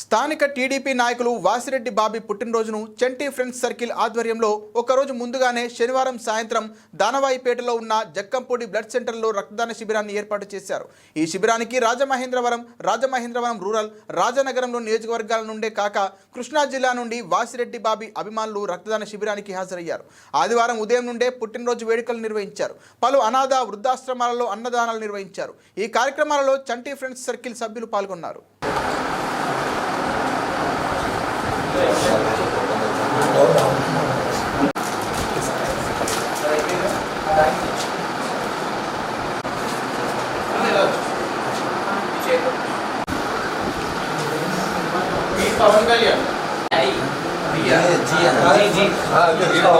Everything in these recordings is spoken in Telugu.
స్థానిక టీడీపీ నాయకులు వాసిరెడ్డి బాబీ పుట్టినరోజును చంటి ఫ్రెండ్స్ సర్కిల్ ఆధ్వర్యంలో ఒకరోజు ముందుగానే శనివారం సాయంత్రం దానవాయిపేటలో ఉన్న జక్కంపూడి బ్లడ్ సెంటర్లో రక్తదాన శిబిరాన్ని ఏర్పాటు చేశారు. ఈ శిబిరానికి రాజమహేంద్రవరం రాజమహేంద్రవరం రూరల్ రాజనగరంలో నియోజకవర్గాల నుండే కాక కృష్ణా జిల్లా నుండి వాసిరెడ్డి బాబీ అభిమానులు రక్తదాన శిబిరానికి హాజరయ్యారు. ఆదివారం ఉదయం నుండే పుట్టినరోజు వేడుకలు నిర్వహించారు. పలు అనాథ వృద్ధాశ్రమాలలో అన్నదానాలు నిర్వహించారు. ఈ కార్యక్రమాలలో చంటి ఫ్రెండ్స్ సర్కిల్ సభ్యులు పాల్గొన్నారు. పవన్ కళ్యాణ్ అనే అనే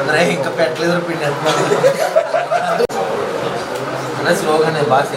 ಅಂದ್ರೆ ಹಿಂಗ ಪೆಟ್ಲಿದ್ರು ಪಿಂಡಿ ಅಂದ್ರೆ ಸ್ಲೋಗನ್ ಭಾಷೆ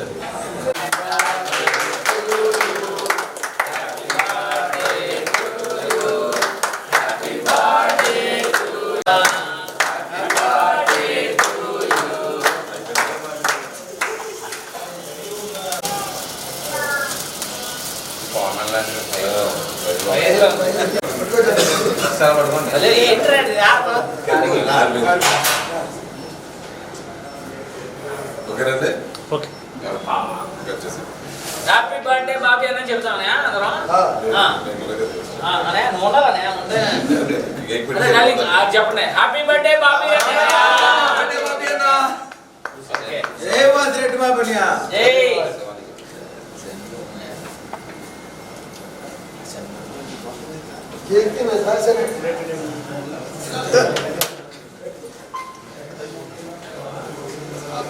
ఓకేనండి ఓకే హ్యాపీ బర్త్డే బాబీ అని నాలి, ఆ, చెప్పండి. హ్యాపీ బర్త్డే బాబీ అని ఓకే. వాసిరెడ్డి బాబునియా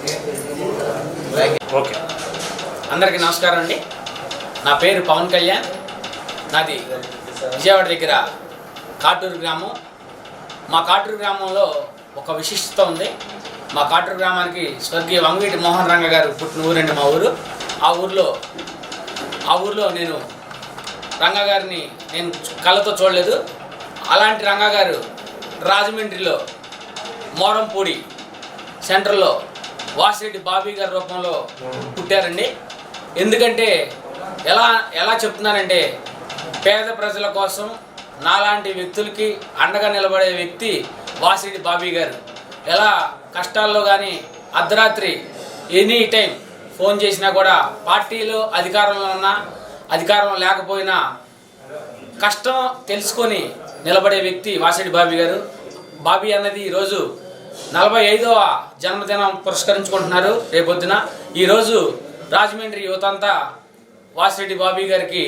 ఓకే. అందరికీ నమస్కారం అండి. నా పేరు పవన్ కళ్యాణ్. నాది విజయవాడ దగ్గర కాటూరు గ్రామం. మా కాటూరు గ్రామంలో ఒక విశిష్టత ఉంది. మా కాటూరు గ్రామానికి స్వర్గీయ వంగవీటి మోహన్ రంగ గారు పుట్టిన ఊరండి మా ఊరు. ఆ ఊర్లో ఆ ఊర్లో నేను రంగగారిని నేను కళ్ళతో చూడలేదు. అలాంటి రంగగారు రాజమండ్రిలో మోరంపూడి సెంటర్లో వాసిరెడ్డి బాబీ గారి రూపంలో పుట్టారండి. ఎందుకంటే ఎలా ఎలా చెప్తున్నానంటే పేద ప్రజల కోసం నాలాంటి వ్యక్తులకి అండగా నిలబడే వ్యక్తి వాసిరెడ్డి బాబీ గారు. ఎలా కష్టాల్లో కానీ అర్ధరాత్రి ఎనీ టైం ఫోన్ చేసినా కూడా పార్టీలో అధికారంలో ఉన్నా అధికారం లేకపోయినా కష్టం తెలుసుకొని నిలబడే వ్యక్తి వాసిరెడ్డి బాబీ గారు. బాబీ అన్నది ఈరోజు నలభై ఐదవ జన్మదినం పురస్కరించుకుంటున్నారు. రేపొద్దున ఈరోజు రాజమండ్రి యువతంతా వాసిరెడ్డి బాబీ గారికి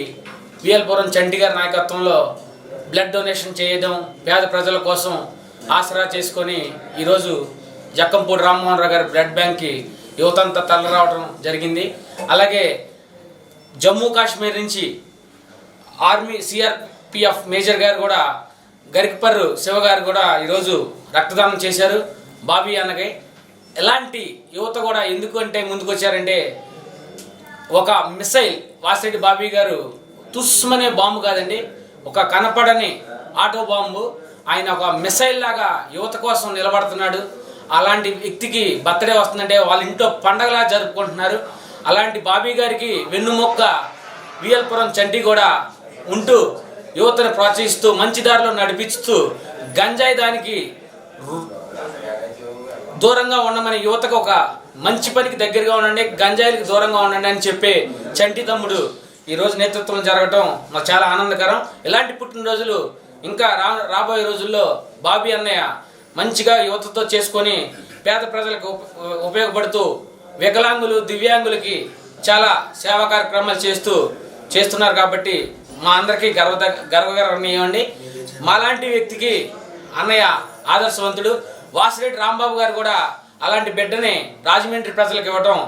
విఎల్పురం చంటి గారి నాయకత్వంలో బ్లడ్ డొనేషన్ చేయడం పేద ప్రజల కోసం ఆసరా చేసుకొని ఈరోజు జక్కంపూడి రామ్మోహన్ రావు గారి బ్లడ్ బ్యాంక్కి యువతంతా తలరావడం జరిగింది. అలాగే జమ్మూ కాశ్మీర్ నుంచి ఆర్మీ సిఆర్పిఎఫ్ మేజర్ గారు కూడా గరికపర్రు శివ గారు కూడా ఈరోజు రక్తదానం చేశారు. బాబీ అన్నకి ఎలాంటి యువత కూడా ఎందుకు అంటే ఒక మిసైల్ వాసిరెడ్డి బాబీ గారు తుస్మనే బాంబు కాదండి ఒక కనపడని ఆటో బాంబు. ఆయన ఒక మిసైల్ లాగా యువత కోసం నిలబడుతున్నాడు. అలాంటి వ్యక్తికి బర్త్డే వస్తుందంటే వాళ్ళ ఇంట్లో పండగలా జరుపుకుంటున్నారు. అలాంటి బాబీ గారికి వెన్నుమొక్క వియల్పురం చంటి కూడా ఉంటూ యువతను ప్రోత్సహిస్తూ మంచి దారిలో నడిపిస్తూ గంజాయి దానికి దూరంగా ఉండమని యువతకు ఒక మంచి పనికి దగ్గరగా ఉండండి గంజాయిలకు దూరంగా ఉండండి అని చెప్పే చంటి తమ్ముడు ఈరోజు నేతృత్వం జరగటం మాకు చాలా ఆనందకరం. ఇలాంటి పుట్టినరోజులు ఇంకా రా రాబోయే రోజుల్లో బాబీ అన్నయ్య మంచిగా యువతతో చేసుకొని పేద ప్రజలకు ఉప- ఉపయోగపడుతూ వికలాంగులు దివ్యాంగులకి చాలా సేవా కార్యక్రమాలు చేస్తూ చేస్తున్నారు కాబట్టి మా అందరికీ గర్వ గర్వగర్వనీయండి మాలాంటి వ్యక్తికి అన్నయ్య ఆదర్శవంతుడు. వాసిరెడ్డి రాంబాబు గారు కూడా అలాంటి బిడ్డని రాజమండ్రి ప్రజలకు ఇవ్వటం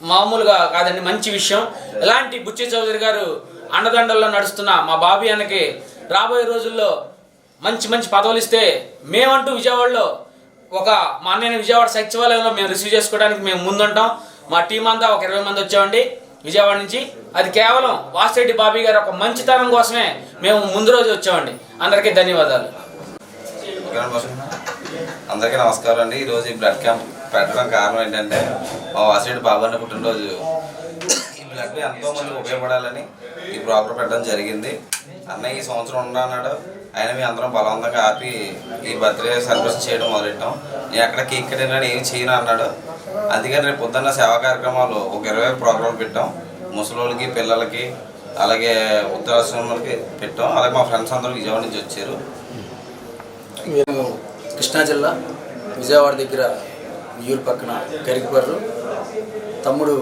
మామూలుగా కాదండి మంచి విషయం. ఇలాంటి బుచ్చి చౌదరి గారు అండదండల్లో నడుస్తున్న మా బాబీ అన్నకి రాబోయే రోజుల్లో మంచి మంచి పదవులు ఇస్తే మేమంటూ విజయవాడలో ఒక మా అన్నయ్య విజయవాడ సచివాలయంలో మేము రిసీవ్ చేసుకోవడానికి మేము ముందుంటాం. మా టీం అంతా ఒక ఇరవై మంది వచ్చామండి. విజయవాడ నుంచి. అది కేవలం వాసిరెడ్డి బాబీ గారు ఒక మంచితనం కోసమే మేము ముందు రోజు వచ్చామండి. అందరికీ ధన్యవాదాలు. అందరికీ నమస్కారం అండి. ఈరోజు ఈ బ్లడ్ క్యాంప్ పెట్టడం కారణం ఏంటంటే మా వాసిరెడ్డి బాబాన్న పుట్టినరోజు. ఈ బ్లడ్ ఎంతో మంది ఉపయోగపడాలని ఈ ప్రోగ్రాం పెట్టడం జరిగింది. అన్నయ్య ఈ సంవత్సరం ఉన్నాడు ఆయన మీ అందరం బలవంతంగా ఆపి ఈ బర్త్డే సర్వీస్ చేయడం మొదలెట్టాం. నేను ఎక్కడ కేక్ కట్టినాడు ఏం చేయను అన్నాడు. అందుకని రేపు పొద్దున్న సేవా కార్యక్రమాలు ఒక ఇరవై ప్రోగ్రాం పెట్టాం. ముసలోళ్ళకి పిల్లలకి అలాగే ఉత్తరాశ్రమాలకి పెట్టాం. అలాగే మా ఫ్రెండ్స్ అందరూ విజయవాడ నుంచి వచ్చారు. మేము కృష్ణా జిల్లా విజయవాడ దగ్గర ఊరు పక్కన గరికపర్రు. తమ్ముడు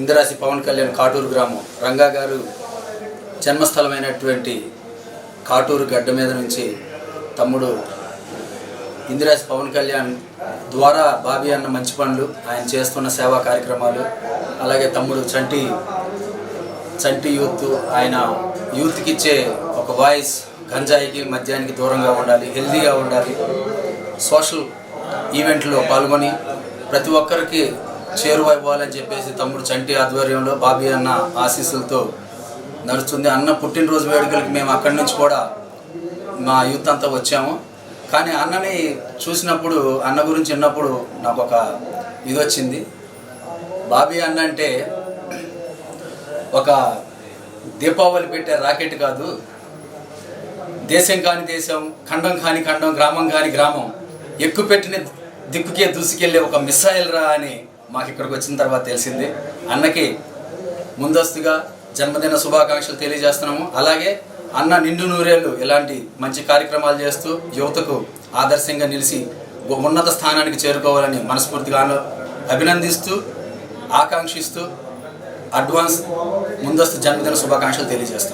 ఇందిరాసి పవన్ కళ్యాణ్ కాటూరు గ్రామం. రంగా గారు జన్మస్థలమైనటువంటి కాటూరు గడ్డ మీద నుంచి తమ్ముడు ఇందిరాజ్ పవన్ కళ్యాణ్ ద్వారా బాబీ అన్న మంచి పనులు ఆయన చేస్తున్న సేవా కార్యక్రమాలు అలాగే తమ్ముడు చంటి చంటి యూత్ ఆయన యూత్కి ఇచ్చే ఒక వాయిస్ గంజాయికి మద్యానికి దూరంగా ఉండాలి హెల్దీగా ఉండాలి. సోషల్ ఈవెంట్లో పాల్గొని ప్రతి ఒక్కరికి చేరువైపోవాలని చెప్పేసి తమ్ముడు చంటి ఆధ్వర్యంలో బాబీ అన్న ఆశీస్సులతో నడుస్తుంది. అన్న పుట్టినరోజు వేడుకలకి మేము అక్కడి నుంచి కూడా మా యూత్ అంతా వచ్చాము. కానీ అన్నని చూసినప్పుడు అన్న గురించి విన్నప్పుడు నాకు ఒక ఇది వచ్చింది. బాబీ అన్న అంటే ఒక దీపావళి పెట్టే రాకెట్ కాదు. దేశం కాని దేశం ఖండం కాని ఖండం గ్రామం కాని గ్రామం ఎక్కువ పెట్టిన దిక్కుకే దూసుకెళ్ళే ఒక మిస్సైల్ రా అని మాకు ఇక్కడికి వచ్చిన తర్వాత తెలిసింది. అన్నకి ముందస్తుగా జన్మదిన శుభాకాంక్షలు తెలియజేస్తున్నాము. అలాగే అన్న నిండు నూరేళ్ళు ఇలాంటి మంచి కార్యక్రమాలు చేస్తూ యువతకు ఆదర్శంగా నిలిచి ఉన్నత స్థానానికి చేరుకోవాలని మనస్ఫూర్తిగా అభినందిస్తూ ఆకాంక్షిస్తూ అడ్వాన్స్ ముందస్తు జన్మదిన శుభాకాంక్షలు తెలియజేస్తున్నాను.